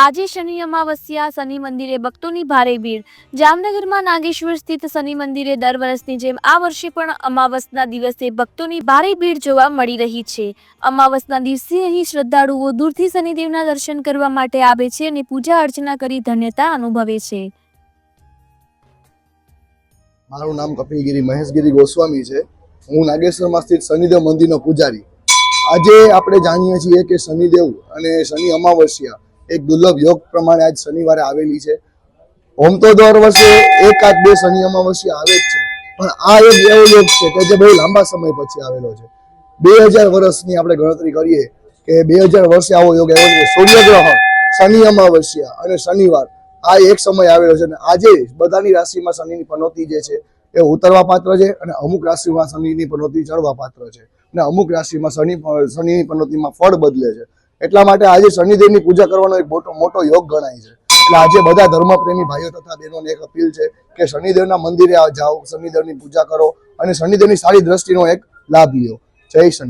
આજે શનિ અમાવસ્યા, શનિ મંદિરે ભક્તોની ભારે ભીડ. જામનગરમાં નાગેશ્વર સ્થિત શનિ મંદિરે દર વર્ષની જેમ આ વર્ષે પણ અમાવસના દિવસે ભક્તોની ભારે ભીડ જોવા મળી રહી છે. અમાવસના દિવસે અહીં શ્રદ્ધાળુઓ દૂરથી શનિદેવના દર્શન કરવા માટે આવે છે અને પૂજા અર્ચના કરી ધન્યતા અનુભવે છે. મારું નામ કપિલગીરી, મહેશગીરી ગોસ્વામી છે. હું નાગેશ્વરમાં સ્થિત શનિદેવ મંદિરનો પૂજારી. આજે આપણે જાણીએ છીએ કે શનિદેવ અને શનિ અમાવસ્યા એક દુર્લભ યોગ પ્રમાણે આજ શનિવારે આવેલી છે. ઓમ તો દર વર્ષે એકાદ બે શનિ અમાવસ્યા આવે જ છે. પણ આ એક એવો યોગ છે કે જે બહુ લાંબા સમય પછી આવેલો છે. બે હજાર વર્ષની આપણે ગણતરી કરીએ કે બે હજાર વર્ષે આવો યોગ આવ્યો છે. સૂર્યગ્રહણ, શનિ અમાવસ્યા અને શનિવાર આ એક સમય આવેલો છે. અને આજે બધાની રાશિમાં શનિની પનોતી જે છે એ ઉતરવા પાત્ર છે અને અમુક રાશિમાં શનિની પનોતી ચડવા પાત્ર છે. અને અમુક રાશિમાં શનિ શનિની પનોતીમાં ફળ બદલે છે. એટલા માટે આજે શનિદેવની પૂજા કરવાનો એક મોટો મોટો યોગ ગણાય છે. એટલે આજે બધા ધર્મપ્રેમી ભાઈઓ તથા બહેનોને એક અપીલ છે કે શનિદેવના મંદિરે જાઓ શનિદેવની પૂજા કરો અને શનિદેવની સારી દ્રષ્ટિનો એક લાભ લ્યો. જય શનિ.